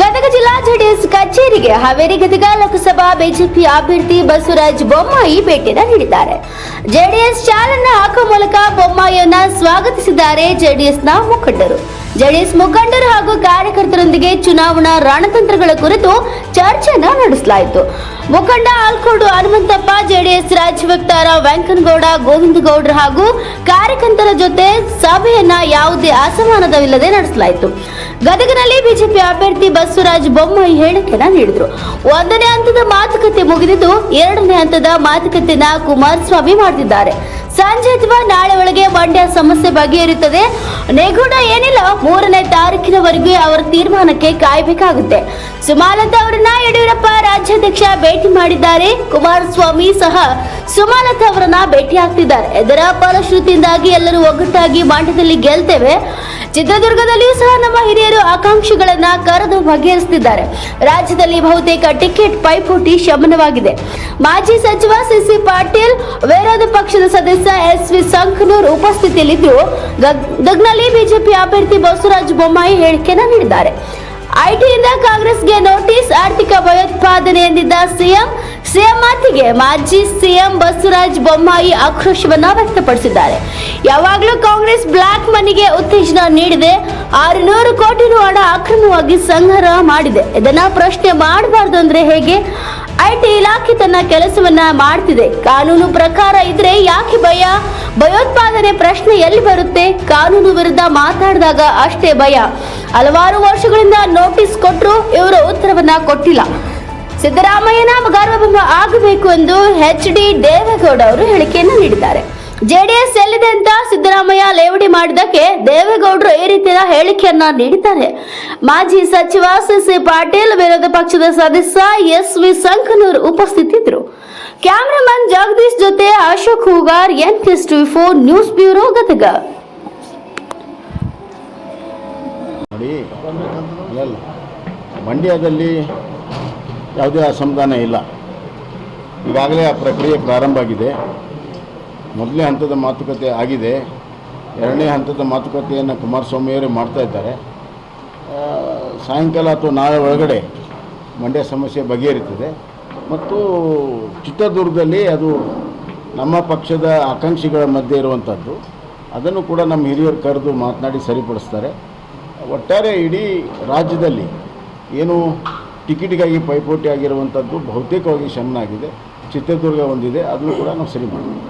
ಗದಗ ಜಿಲ್ಲಾ ಜೆಡಿಎಸ್ ಕಚೇರಿಗೆ ಹಾವೇರಿ ಗದಗ ಲೋಕಸಭಾ ಬಿಜೆಪಿ ಅಭ್ಯರ್ಥಿ ಬಸವರಾಜ್ ಬೊಮ್ಮಾಯಿ ಭೇಟಿಯನ್ನು ನೀಡಿದ್ದಾರೆ. ಜೆಡಿಎಸ್ ಚಾಲನೆ ಹಾಕುವ ಮೂಲಕ ಬೊಮ್ಮಾಯಿಯನ್ನ ಸ್ವಾಗತಿಸಿದ್ದಾರೆ ಜೆಡಿಎಸ್ನ ಮುಖಂಡರು. ಜೆಡಿಎಸ್ ಮುಖಂಡರು ಹಾಗೂ ಕಾರ್ಯಕರ್ತರೊಂದಿಗೆ ಚುನಾವಣಾ ರಣತಂತ್ರಗಳ ಕುರಿತು ಚರ್ಚೆಯನ್ನು ನಡೆಸಲಾಯಿತು. ಮುಖಂಡ ಆಲ್ಕೋಡು ಹನುಮಂತಪ್ಪ, ಜೆಡಿಎಸ್ ರಾಜ್ಯ ವಕ್ತಾರ ವೆಂಕನಗೌಡ, ಗೋವಿಂದಗೌಡ್ರ ಹಾಗೂ ಕಾರ್ಯಕರ್ತರ ಜೊತೆ ಸಭೆಯನ್ನ ಯಾವುದೇ ಅಸಮಾನದವಿಲ್ಲದೆ ನಡೆಸಲಾಯಿತು. ಗದಗನಲ್ಲಿ ಬಿಜೆಪಿ ಅಭ್ಯರ್ಥಿ ಬಸವರಾಜ ಬೊಮ್ಮಾಯಿ ಹೇಳಿಕೆಯನ್ನ ನೀಡಿದ್ರು. ಒಂದನೇ ಹಂತದ ಮಾತುಕತೆ ಮುಗಿದಿದ್ದು, ಎರಡನೇ ಹಂತದ ಮಾತುಕತೆನ ಕುಮಾರಸ್ವಾಮಿ ಮಾಡುತ್ತಿದ್ದಾರೆ ಸಂಜೆ ಅಥವಾ ನಾಳೆ ಒಳಗೆ ಮಂಡ್ಯ ಸಮಸ್ಯೆ ಬಗೆಹರಿಯುತ್ತದೆ. ನೆಗುಣ ಏನಿಲ್ಲ, ಮೂರನೇ ತಾರೀಕಿನವರೆಗೂ ಅವರ ತೀರ್ಮಾನಕ್ಕೆ ಕಾಯಬೇಕಾಗುತ್ತೆ. ಸುಮಾಲತಾ ಅವರನ್ನ ಯಡಿಯೂರಪ್ಪ ರಾಜ್ಯಾಧ್ಯಕ್ಷ ಭೇಟಿ ಮಾಡಿದ್ದಾರೆ. ಕುಮಾರಸ್ವಾಮಿ ಸಹ ಸುಮಾಲತಾ ಅವರನ್ನ ಭೇಟಿ ಆಗ್ತಿದ್ದಾರೆ. ಇದರ ಫಲಶ್ರುತಿಯಿಂದಾಗಿ ಎಲ್ಲರೂ ಒಗ್ಗಟ್ಟಾಗಿ ಮಂಡ್ಯದಲ್ಲಿ ಗೆಲ್ತೇವೆ. ಚಿತ್ರದುರ್ಗದಲ್ಲಿಯೂ ಸಹ ನಮ್ಮ ಹಿರಿಯರು ಆಕಾಂಕ್ಷಿಗಳನ್ನ ಕರೆದು ಬಗೆಹರಿಸುತ್ತಿದ್ದಾರೆ. ರಾಜ್ಯದಲ್ಲಿ ಬಹುತೇಕ ಟಿಕೆಟ್ ಪೈಪೋಟಿ ಶಮನವಾಗಿದೆ. ಮಾಜಿ ಸಚಿವ ಸಿಸಿ ಪಾಟೀಲ್, ವಿರೋಧ ಪಕ್ಷದ ಸದಸ್ಯ ಎಸ್ ವಿ ಸಂಕನೂರ್ ಉಪಸ್ಥಿತಿಯಲ್ಲಿದ್ದು ಗದಗ್ನಲ್ಲಿ ಬಿಜೆಪಿ ಅಭ್ಯರ್ಥಿ ಬಸವರಾಜ ಬೊಮ್ಮಾಯಿ ಹೇಳಿಕೆಯನ್ನ ನೀಡಿದ್ದಾರೆ. ಐಟಿಯಿಂದ ಕಾಂಗ್ರೆಸ್ಗೆ ನೋಟಿಸ್, ಆರ್ಥಿಕ ಭಯೋತ್ಪಾದನೆ ಎಂದಿದ್ದ ಸಿಎಂ ಸಿಎಂ ಮಾತಿಗೆ ಮಾಜಿ ಸಿಎಂ ಬಸವರಾಜ ಬೊಮ್ಮಾಯಿ ಆಕ್ರೋಶವನ್ನ ವ್ಯಕ್ತಪಡಿಸಿದ್ದಾರೆ. ಯಾವಾಗಲೂ ಕಾಂಗ್ರೆಸ್ ಬ್ಲಾಕ್ ಮನಿಗೆ ಉತ್ತೇಜನ ನೀಡಿದೆ. ಆರುನೂರು ಕೋಟಿ ರು ಹಣ ಅಕ್ರಮವಾಗಿ ಸಂಗ್ರಹ ಮಾಡಿದೆ. ಇದನ್ನ ಪ್ರಶ್ನೆ ಮಾಡಬಾರ್ದು ಅಂದ್ರೆ ಹೇಗೆ? ಐಟಿ ಇಲಾಖೆ ತನ್ನ ಕೆಲಸವನ್ನ ಮಾಡ್ತಿದೆ. ಕಾನೂನು ಪ್ರಕಾರ ಇದ್ರೆ ಯಾಕೆ ಭಯ? ಭಯೋತ್ಪಾದನೆ ಪ್ರಶ್ನೆ ಎಲ್ಲಿ ಬರುತ್ತೆ? ಕಾನೂನು ವಿರುದ್ಧ ಮಾತಾಡಿದಾಗ ಅಷ್ಟೇ ಭಯ. ಹಲವಾರು ವರ್ಷಗಳಿಂದ ನೋಟಿಸ್ ಕೊಟ್ಟರು ಇವರು ಉತ್ತರವನ್ನ ಕೊಟ್ಟಿಲ್ಲ. ಸಿದ್ದರಾಮಯ್ಯನ ಗರ್ಭಬಿಂಬ ಆಗಬೇಕು ಎಂದು ಎಚ್ ಡಿ ದೇವೇಗೌಡ ಅವರು ಹೇಳಿಕೆಯನ್ನು ನೀಡಿದ್ದಾರೆ. ಜೆಡಿಎಸ್ ಎಲ್ಲಿದೆ ಅಂತ ಸಿದ್ದರಾಮಯ್ಯ ಲೇವಡಿ ಮಾಡಿದಕ್ಕೆ ದೇವೇಗೌಡರು ಈ ರೀತಿಯ ಹೇಳಿಕೆಯನ್ನ ನೀಡಿದ್ದಾರೆ. ಮಾಜಿ ಸಚಿವ ಸಿಸಿ ಪಾಟೀಲ್, ವಿರೋಧ ಪಕ್ಷದ ಸದಸ್ಯ ಎಸ್ ವಿ ಸಂಕನೂರ್ ಉಪಸ್ಥಿತಿದ್ರು. ಕ್ಯಾಮರಾಮನ್ ಜಗದೀಶ್ ಜೊತೆ Ashok Hoogar N T four news bureau Gadag. ಮಂಡ್ಯದಲ್ಲಿ ಯಾವುದೇ ಅಸಮಾಧಾನ ಇಲ್ಲ. ಈಗಾಗಲೇ ಆ ಪ್ರಕ್ರಿಯೆ ಪ್ರಾರಂಭ ಆಗಿದೆ. ಮೊದಲನೇ ಹಂತದ ಮಾತುಕತೆ ಆಗಿದೆ. ಎರಡನೇ ಹಂತದ ಮಾತುಕತೆಯನ್ನು ಕುಮಾರಸ್ವಾಮಿಯವರೇ ಮಾಡ್ತಾ ಇದ್ದಾರೆ. ಸಾಯಂಕಾಲ ಅಥವಾ ನಾಳೆ ಒಳಗಡೆ ಮಂಡ್ಯ ಸಮಸ್ಯೆ ಬಗೆಹರಿತದೆ. ಮತ್ತು ಚಿತ್ರದುರ್ಗದಲ್ಲಿ ಅದು ನಮ್ಮ ಪಕ್ಷದ ಆಕಾಂಕ್ಷಿಗಳ ಮಧ್ಯೆ ಇರುವಂಥದ್ದು ಅದನ್ನು ಕೂಡ ನಮ್ಮ ಹಿರಿಯರು ಕರೆದು ಮಾತನಾಡಿ ಸರಿಪಡಿಸ್ತಾರೆ. ಒಟ್ಟಾರೆ ಇಡೀ ರಾಜ್ಯದಲ್ಲಿ ಏನು ಟಿಕೆಟಿಗಾಗಿ ಪೈಪೋಟಿ ಆಗಿರುವಂಥದ್ದು ಬಹುತೇಕವಾಗಿ ಶಮನ ಆಗಿದೆ ಚಿತ್ರದುರ್ಗ ಒಂದಿದೆ ಅದನ್ನು ಕೂಡ ನಾವು ಸರಿ ಮಾಡ್ತೀವಿ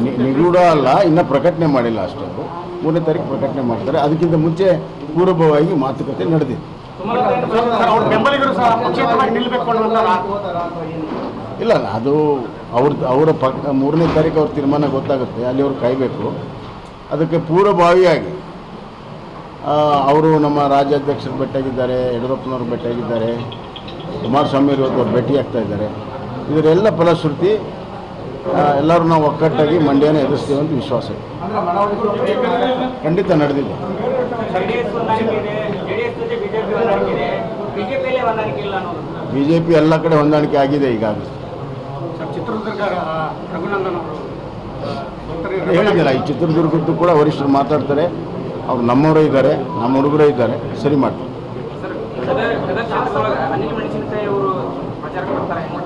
ನಿ- ನಿಗೂಢ ಅಲ್ಲ ಇನ್ನೂ ಪ್ರಕಟಣೆ ಮಾಡಿಲ್ಲ ಅಷ್ಟೊಂದು. ಮೂರನೇ ತಾರೀಕು ಪ್ರಕಟಣೆ ಮಾಡ್ತಾರೆ. ಅದಕ್ಕಿಂತ ಮುಂಚೆ ಪೂರ್ವಭವಾಗಿ ಮಾತುಕತೆ ನಡೆದಿದೆ. ಇಲ್ಲ ಅಲ್ಲ, ಅದು ಅವ್ರದ್ದು ಅವರ ಪಕ್ಕ ಮೂರನೇ ತಾರೀಕು ಅವ್ರ ತೀರ್ಮಾನ ಗೊತ್ತಾಗುತ್ತೆ. ಅಲ್ಲಿ ಅವ್ರು ಕಾಯಬೇಕು. ಅದಕ್ಕೆ ಪೂರ್ವಭಾವಿಯಾಗಿ ಅವರು ನಮ್ಮ ರಾಜ್ಯಾಧ್ಯಕ್ಷರು ಭೇಟಿಯಾಗಿದ್ದಾರೆ, ಯಡಿಯೂರಪ್ಪನವರು ಭೇಟಿಯಾಗಿದ್ದಾರೆ, ಕುಮಾರಸ್ವಾಮಿ ಭೇಟಿ ಭೇಟಿಯಾಗ್ತಾ ಇದ್ದಾರೆ. ಇದರೆಲ್ಲ ಫಲಶ್ರುತಿ ಎಲ್ಲರೂ ನಾವು ಒಕ್ಕಟ್ಟಾಗಿ ಮಂಡ್ಯನ ಎದುರಿಸ್ತೀವಿ ಅಂತ ವಿಶ್ವಾಸ ಖಂಡಿತ ನಡೆದಿದೆ. ಬಿ ಜೆ ಪಿ ಎಲ್ಲ ಕಡೆ ಹೊಂದಾಣಿಕೆ ಆಗಿದೆ ಈಗಾಗಲೇ. ಅವರು ಅದೇ ಈ ಚಿತ್ರದುರ್ಗದ್ದು ಕೂಡ ವರಿಷ್ಠರು ಮಾತಾಡ್ತಾರೆ. ಅವ್ರು ನಮ್ಮವರೇ ಇದ್ದಾರೆ, ನಮ್ಮ ಹುಡುಗರೇ ಇದ್ದಾರೆ, ಸರಿ ಬರ್ತಾರೆ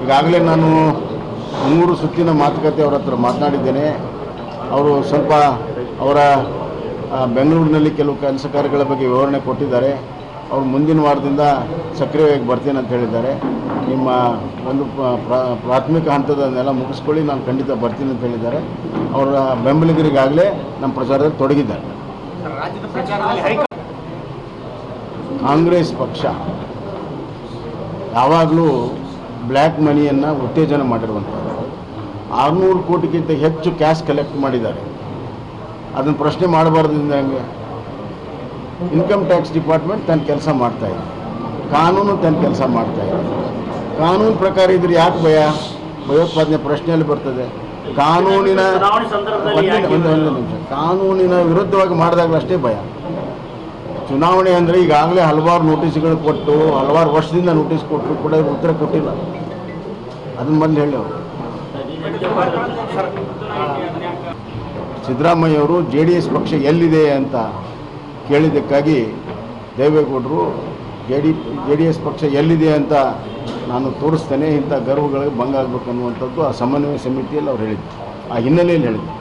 ಈಗಾಗಲೇ ನಾನು ಮೂರು ಸುತ್ತಿನ ಮಾತುಕತೆ ಅವರ ಹತ್ರ ಮಾತನಾಡಿದ್ದೇನೆ. ಅವರು ಸ್ವಲ್ಪ ಅವರ ಬೆಂಗಳೂರಿನಲ್ಲಿ ಕೆಲವು ಕೆಲಸ ಕಾರ್ಯಗಳ ಬಗ್ಗೆ ವಿವರಣೆ ಕೊಟ್ಟಿದ್ದಾರೆ. ಅವರು ಮುಂದಿನ ವಾರದಿಂದ ಸಕ್ರಿಯವಾಗಿ ಬರ್ತೀನಿ ಅಂತ ಹೇಳಿದ್ದಾರೆ. ನಿಮ್ಮ ಒಂದು ಪ್ರ- ಪ್ರ- ಪ್ರಾಥಮಿಕ ಹಂತದನ್ನೆಲ್ಲ ಮುಗಿಸ್ಕೊಳ್ಳಿ, ನಾನು ಖಂಡಿತ ಬರ್ತೀನಿ ಅಂತ ಹೇಳಿದ್ದಾರೆ. ಅವರ ಬೆಂಬಲಿಗರಿಗಾಗಲೇ ನಮ್ಮ ಪ್ರಚಾರದಲ್ಲಿ ತೊಡಗಿದ್ದಾರೆ. ಕಾಂಗ್ರೆಸ್ ಪಕ್ಷ ಯಾವಾಗಲೂ ಬ್ಲ್ಯಾಕ್ ಮನಿಯನ್ನು ಉತ್ತೇಜನ ಮಾಡಿರುವಂಥದ್ದು. ಆರುನೂರು ಕೋಟಿಗಿಂತ ಹೆಚ್ಚು ಕ್ಯಾಶ್ ಕಲೆಕ್ಟ್ ಮಾಡಿದ್ದಾರೆ. ಅದನ್ನು ಪ್ರಶ್ನೆ ಮಾಡಬಾರ್ದಿಂದ ಹಂಗೆ? ಇನ್ಕಮ್ ಟ್ಯಾಕ್ಸ್ ಡಿಪಾರ್ಟ್ಮೆಂಟ್ ತನ್ನ ಕೆಲಸ ಮಾಡ್ತಾ ಇದೆ. ಕಾನೂನು ತನ್ನ ಕೆಲಸ ಮಾಡ್ತಾ ಇದೆ. ಕಾನೂನು ಪ್ರಕಾರ ಇದ್ರೆ ಯಾಕೆ ಭಯ? ಭಯೋತ್ಪಾದನೆ ಪ್ರಶ್ನೆಯಲ್ಲಿ ಬರ್ತದೆ. ಕಾನೂನಿನ ಕಾನೂನಿನ ವಿರುದ್ಧವಾಗಿ ಮಾಡಿದಾಗಲಷ್ಟೇ ಭಯ. ಚುನಾವಣೆ ಅಂದರೆ ಈಗಾಗಲೇ ಹಲವಾರು ನೋಟಿಸ್ಗಳು ಕೊಟ್ಟು ಹಲವಾರು ವರ್ಷದಿಂದ ನೋಟಿಸ್ ಕೊಟ್ಟರು ಕೂಡ ಉತ್ತರ ಕೊಟ್ಟಿಲ್ಲ. ಅದನ್ನ ಬಂದು ಹೇಳಿ ಅವರು. ಸಿದ್ದರಾಮಯ್ಯವರು ಜೆ ಡಿ ಎಸ್ ಪಕ್ಷ ಎಲ್ಲಿದೆ ಅಂತ ಕೇಳಿದ್ದಕ್ಕಾಗಿ ದೇವೇಗೌಡರು J D J D S ಪಕ್ಷ ಎಲ್ಲಿದೆ ಅಂತ ನಾನು ತೋರಿಸ್ತೇನೆ, ಇಂಥ ಗರ್ವಗಳಿಗೆ ಭಂಗ ಆಗಬೇಕು ಅನ್ನುವಂಥದ್ದು ಆ ಸಮನ್ವಯ ಸಮಿತಿಯಲ್ಲಿ ಅವ್ರು ಹೇಳಿದ್ದು ಆ ಹಿನ್ನೆಲೆಯಲ್ಲಿ ಹೇಳಿದ್ದು